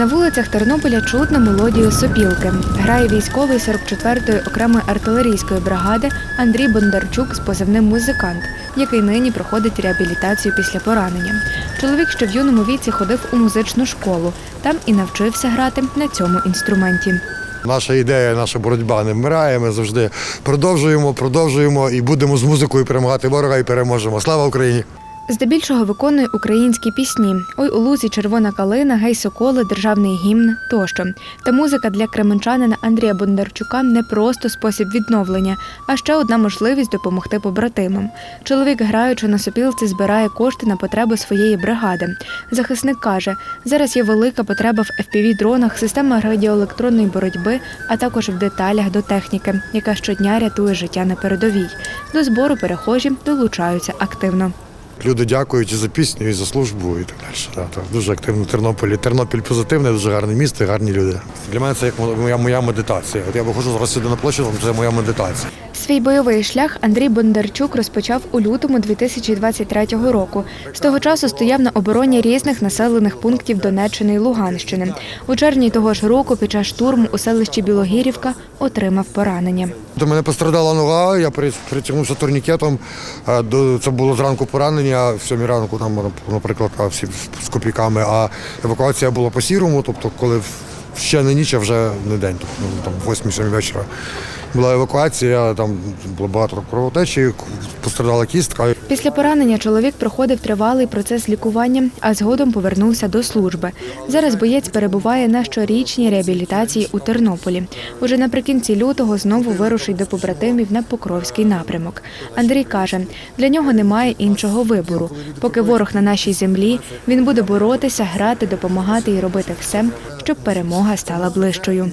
На вулицях Тернополя чутно мелодію сопілки. Грає військовий 44-ї окремої артилерійської бригади Андрій Бондарчук з позивним музикант, який нині проходить реабілітацію після поранення. Чоловік ще в юному віці ходив у музичну школу, там і навчився грати на цьому інструменті. Наша ідея, наша боротьба не вмирає. Ми завжди продовжуємо, продовжуємо і будемо з музикою перемагати ворога і переможемо. Слава Україні! Здебільшого виконує українські пісні Ой у лузі червона калина, гей соколи, державний гімн тощо. Та музика для кременчанина Андрія Бондарчука не просто спосіб відновлення, а ще одна можливість допомогти побратимам. Чоловік, граючи на сопілці, збирає кошти на потреби своєї бригади. Захисник каже, зараз є велика потреба в fpv дронах системах радіоелектронної боротьби, а також в деталях до техніки, яка щодня рятує життя на передовій. До збору перехожі долучаються активно. Люди дякують і за пісню, і за службу, і так далі. Так. Дуже активно Тернополі. Тернопіль позитивне, дуже гарне місто, гарні люди. Для мене це як моя, моя медитація. От я виходжу зараз сюди на площу, це моя медитація. Свій бойовий шлях Андрій Бондарчук розпочав у лютому 2023 року. З того часу стояв на обороні різних населених пунктів Донеччини і Луганщини. У червні того ж року під час штурму у селищі Білогірівка отримав поранення. До мене пострадала нога, я притягнувся турнікетом. Е, Це було зранку поранення, в сьомій ранку, там, наприклад, всі з копійками. А евакуація була по сірому, тобто, коли ще не ніч, а вже не день, ну, там 8-7 вечора. Була евакуація, там було багато кровотечі, пострадала кістка. Після поранення чоловік проходив тривалий процес лікування, а згодом повернувся до служби. Зараз боєць перебуває на щорічній реабілітації у Тернополі. Уже наприкінці лютого знову вирушить до побратимів на Покровський напрямок. Андрій каже, для нього немає іншого вибору. Поки ворог на нашій землі, він буде боротися, грати, допомагати і робити все, щоб перемога стала ближчою.